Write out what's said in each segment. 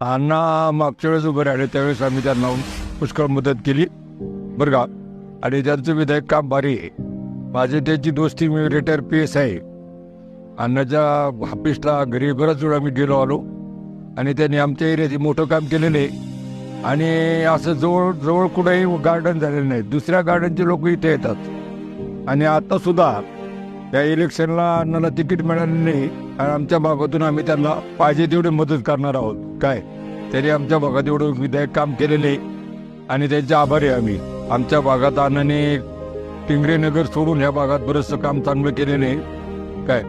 अण्णा मागच्या वेळेस उभे राहिले त्यावेळेस आम्ही त्यांना पुष्कळ मदत केली. बरं का? आणि त्यांचं विधायक काम भारी आहे. माझी त्यांची दोस्ती मी रिटायर पी एस आहे. अण्णाच्या ऑफिसला घरी बराच वेळा मी गेलो आलो. आणि त्यांनी आमच्या एरियाचे मोठं काम केलेलं आहे. आणि असं जवळ जवळ कुठेही गार्डन झालेलं नाही. दुसऱ्या गार्डनचे लोक इथे येतात. आणि आता सुद्धा त्या इलेक्शनला अण्णाला तिकीट मिळालं नाही आणि आमच्या भागातून आम्ही त्यांना पाहिजे तेवढी मदत करणार आहोत. काय? त्यांनी आमच्या भागात एवढं विधायक काम केलेले आहे आणि त्यांचे आभारी आम्ही. आमच्या भागात अण्णाने टिंगरे नगर सोडून ह्या भागात बरंचसं काम चांगलं केलेलं आहे. काय?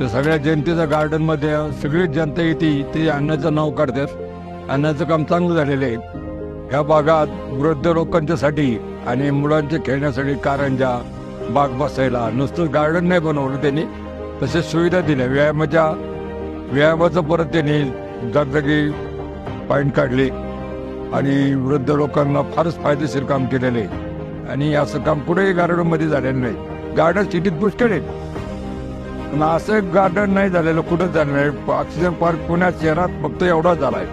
तर सगळ्या जनतेच्या गार्डनमध्ये सगळीच जनता येते ते अन्नाचं नाव काढतात. अन्नाचं काम चांगलं झालेलं आहे. ह्या भागात वृद्ध लोकांच्यासाठी आणि मुलांच्या खेळण्यासाठी कारंजा बाग बसायला. नुसतं गार्डन नाही बनवलं त्यांनी. तसेच सुविधा दिल्या. व्यायामाच्या व्यायामाचं परत त्यांनी जागजागी पॉईंट काढले. आणि वृद्ध लोकांना फारच फायदेशीर काम केलेलं. आहे आणि असं काम कुठेही गार्डनमध्ये झालेलं नाही. गार्डन सिटीत पुष्कळ आहे पण असं गार्डन नाही झालेलं कुठंच झालं नाही. ऑक्सिजन पार्क पुण्यात शहरात फक्त एवढा झालाय.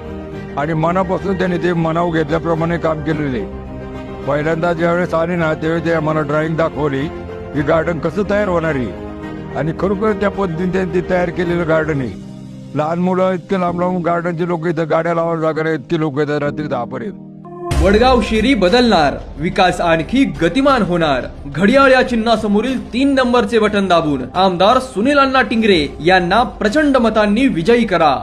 आणि मनापासून त्यांनी ते मनाव घेतल्याप्रमाणे काम केलेलं. आहे. पहिल्यांदा ज्यावेळेस आले ना त्यावेळी ते आम्हाला ड्रॉइंग दाखवली की गार्डन कसं तयार होणार आहे. आणि खरोखर त्या पद्धतीने त्यांनी ते तयार केलेलं गार्डन आहे. लहान मुलं इतके लांब लांब गार्डनचे लोक इथं गाड्या लावायला जागा इतके लोक येतात रात्री दहापर्यंत. वडगाव शेरी बदलणार विकास आणखी गतिमान होणार. घडियाळ या चिन्हासमोरील तीन नंबरचे बटन दाबून आमदार सुनील अण्णा टिंगरे यांना प्रचंड मतांनी विजयी करा.